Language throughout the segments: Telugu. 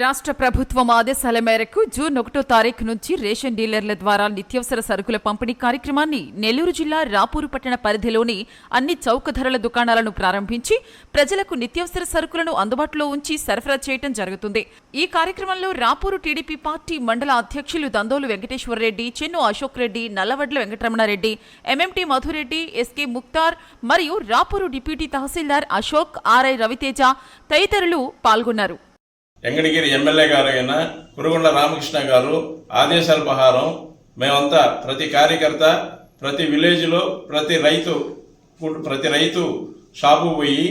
రాష్ట్ర ప్రభుత్వం ఆదేశాల మేరకు జూన్ ఒకటో తారీఖు నుంచి రేషన్ డీలర్ల ద్వారా నిత్యవసర సరుకుల పంపిణీ కార్యక్రమాన్ని నెల్లూరు జిల్లా రాపూరు పట్టణ పరిధిలోని అన్ని చౌక ధరల దుకాణాలను ప్రారంభించి ప్రజలకు నిత్యవసర సరుకులను అందుబాటులో ఉంచి సరఫరా చేయడం జరుగుతుంది. ఈ కార్యక్రమంలో రాపూరు టీడీపీ పార్టీ మండల అధ్యక్షులు Dandolu Venkateswarareddy Chennu Ashok Reddy Nallavadla Venkataramanareddy M M T Madhureddy S K Mukhtar మరియు Rapur deputy tahsildar Ashok R I Raviteja తదితరులు పాల్గొన్నారు. ఎంగడిగిరి ఎమ్మెల్యే గారు అయిన కురుగుండ రామకృష్ణ గారు ఆదేశాల ప్రహారం మేమంతా ప్రతి కార్యకర్త ప్రతి విలేజ్లో ప్రతి రైతు ప్రతి రైతు షాపు పోయి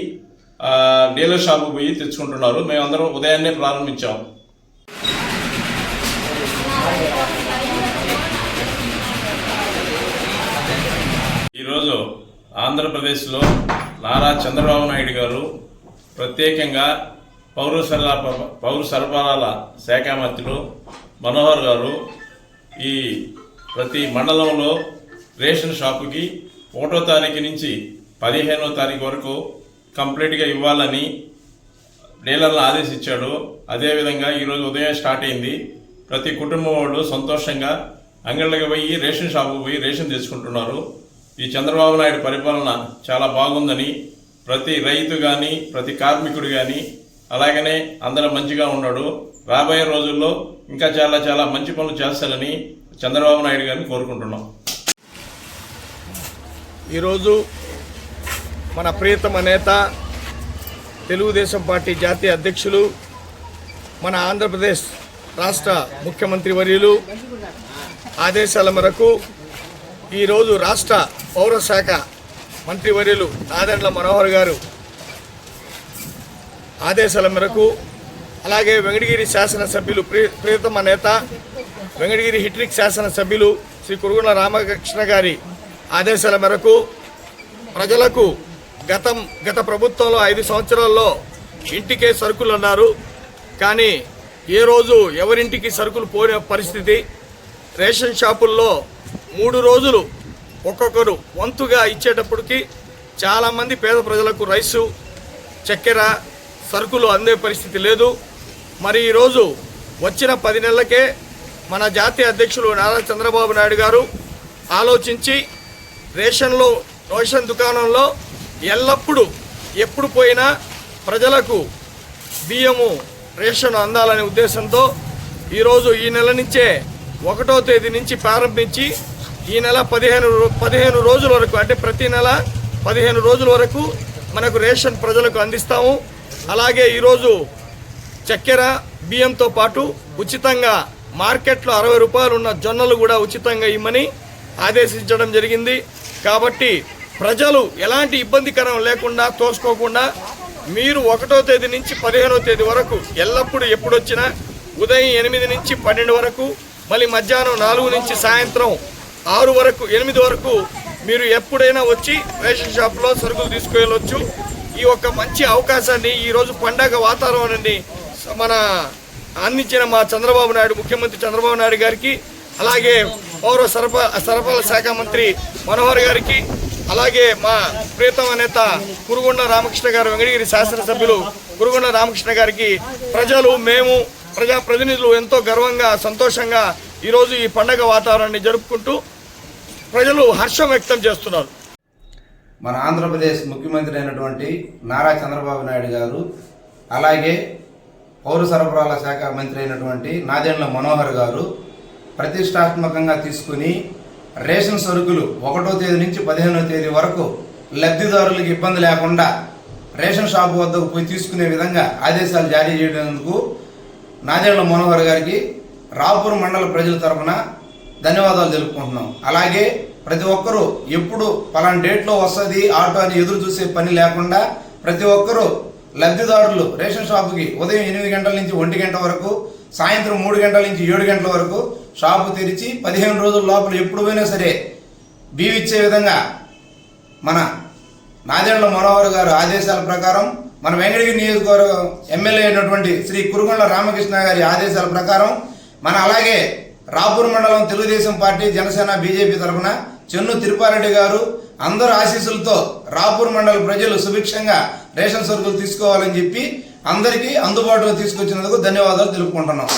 డీలర్ షాపు పోయి తెచ్చుకుంటున్నారు. మేమందరం ఉదయాన్నే ప్రారంభించాం. ఈరోజు ఆంధ్రప్రదేశ్లో నారా చంద్రబాబు నాయుడు గారు ప్రత్యేకంగా పౌర సరఫరా పౌర సరఫరాల శాఖ మంత్రులు మనోహర్ గారు ఈ ప్రతి మండలంలో రేషన్ షాపుకి ఒకటో తారీఖు నుంచి పదిహేనో తారీఖు వరకు కంప్లీట్గా ఇవ్వాలని డీలర్లు ఆదేశించాడు. అదేవిధంగా ఈరోజు ఉదయం స్టార్ట్ అయింది. ప్రతి కుటుంబం వాళ్ళు సంతోషంగా అంగళ్ళకి పోయి రేషన్ షాపు పోయి రేషన్ తెచ్చుకుంటున్నారు. ఈ చంద్రబాబు నాయుడు పరిపాలన చాలా బాగుందని ప్రతి రైతు కానీ ప్రతి కార్మికుడు కానీ అలాగనే అందరూ మంచిగా ఉన్నాడు. రాబోయే రోజుల్లో ఇంకా చాలా చాలా మంచి పనులు చేస్తారని చంద్రబాబు నాయుడు గారిని కోరుకుంటున్నాం. ఈరోజు మన ప్రియతమ నేత తెలుగుదేశం పార్టీ జాతీయ అధ్యక్షులు మన ఆంధ్రప్రదేశ్ రాష్ట్ర ముఖ్యమంత్రి వర్యులు ఆదేశాల మేరకు ఈరోజు రాష్ట్ర పౌర శాఖ మంత్రివర్యులు నాదెండ్ల మనోహర్ గారు ఆదేశాల మేరకు అలాగే వెంకటగిరి శాసనసభ్యులు ప్రియతమ నేత వెంకటగిరి హిట్రిక్ శాసనసభ్యులు శ్రీ కురుగుల రామకృష్ణ గారి ఆదేశాల మేరకు ప్రజలకు గతం గత ప్రభుత్వంలో ఐదు సంవత్సరాల్లో ఇంటికే సరుకులు అన్నారు. కానీ ఏ రోజు ఎవరింటికి సరుకులు పోయే పరిస్థితి. రేషన్ షాపుల్లో మూడు రోజులు ఒక్కొక్కరు వంతుగా ఇచ్చేటప్పటికి చాలామంది పేద ప్రజలకు రైసు చక్కెర సరుకులు అందే పరిస్థితి లేదు. మరి ఈరోజు వచ్చిన పది నెలలకే మన జాతీయ అధ్యక్షులు నారా చంద్రబాబు నాయుడు గారు ఆలోచించి రేషన్లో రేషన్ దుకాణంలో ఎల్లప్పుడూ ఎప్పుడు పోయినా ప్రజలకు బియ్యము రేషన్ అందాలనే ఉద్దేశంతో ఈరోజు ఈ నెల నుంచే ఒకటో తేదీ నుంచి ప్రారంభించి ఈ నెల పదిహేను పదిహేను రోజుల వరకు అంటే ప్రతి నెల పదిహేను రోజుల వరకు మనకు రేషన్ ప్రజలకు అందిస్తాము. అలాగే ఈరోజు చక్కెర బియ్యంతో పాటు ఉచితంగా మార్కెట్లో అరవై రూపాయలు ఉన్న జొన్నలు కూడా ఉచితంగా ఇమ్మని ఆదేశించడం జరిగింది. కాబట్టి ప్రజలు ఎలాంటి ఇబ్బందికరం లేకుండా తోసుకోకుండా మీరు ఒకటో తేదీ నుంచి పదిహేనో తేదీ వరకు ఎల్లప్పుడూ ఎప్పుడొచ్చినా ఉదయం ఎనిమిది నుంచి పన్నెండు వరకు మళ్ళీ మధ్యాహ్నం నాలుగు నుంచి సాయంత్రం ఆరు వరకు ఎనిమిది వరకు మీరు ఎప్పుడైనా వచ్చి రేషన్ షాప్లో సరుకులు తీసుకువెళ్ళొచ్చు ఈ ఒక్క మంచి అవకాశాన్ని ఈరోజు పండగ వాతావరణాన్ని మన అందించిన మా చంద్రబాబు నాయుడు ముఖ్యమంత్రి చంద్రబాబు నాయుడు గారికి అలాగే పౌర సరఫ సరఫరాల శాఖ మంత్రి మనోహర్ గారికి అలాగే మా ప్రియతమ నేత కురుగుండ రామకృష్ణ గారు వెంకటగిరి శాసనసభ్యులు కురుగుండ రామకృష్ణ గారికి ప్రజలు మేము ప్రజా ప్రతినిధులు ఎంతో గర్వంగా సంతోషంగా ఈరోజు ఈ పండగ వాతావరణాన్ని జరుపుకుంటూ ప్రజలు హర్షం వ్యక్తం చేస్తున్నారు. మన ఆంధ్రప్రదేశ్ ముఖ్యమంత్రి అయినటువంటి నారా చంద్రబాబు నాయుడు గారు అలాగే పౌర సరఫరాల శాఖ మంత్రి అయినటువంటి నాదెండ్ల మనోహర్ గారు ప్రతిష్టాత్మకంగా తీసుకుని రేషన్ సరుకులు ఒకటో తేదీ నుంచి పదిహేనో తేదీ వరకు లబ్ధిదారులకు ఇబ్బంది లేకుండా రేషన్ షాపు వద్దకు పోయి తీసుకునే విధంగా ఆదేశాలు జారీ చేయడానికి నాదేళ్ళ మనోహర్ గారికి రాపూర్ మండల ప్రజల తరపున ధన్యవాదాలు తెలుపుకుంటున్నాం. అలాగే ప్రతి ఒక్కరూ ఎప్పుడు పలానా డేట్లో వస్తుంది ఆటో అని ఎదురు చూసే పని లేకుండా ప్రతి ఒక్కరూ లబ్ధిదారులు రేషన్ షాపుకి ఉదయం ఎనిమిది గంటల నుంచి ఒంటి గంట వరకు సాయంత్రం మూడు గంటల నుంచి ఏడు గంటల వరకు షాపు తెరిచి పదిహేను రోజుల లోపల ఎప్పుడు పోయినా సరే బీవి ఇచ్చే విధంగా మన నాదెండ్ల మనోహర్ గారు ఆదేశాల ప్రకారం మన వెంకటగిరి నియోజకవర్గం ఎమ్మెల్యే అయినటువంటి శ్రీ కురుగొండ రామకృష్ణ గారి ఆదేశాల ప్రకారం మన అలాగే రాపూర్ మండలం తెలుగుదేశం పార్టీ జనసేన బీజేపీ తరఫున చెన్ను తిరుపారెడ్డి గారు అందరు ఆశీస్సులతో రాపూర్ మండల ప్రజలు సుభిక్షంగా రేషన్ సరుకులు తీసుకోవాలని చెప్పి అందరికీ అందుబాటులో తీసుకొచ్చినందుకు ధన్యవాదాలు తెలుపుకుంటున్నాం.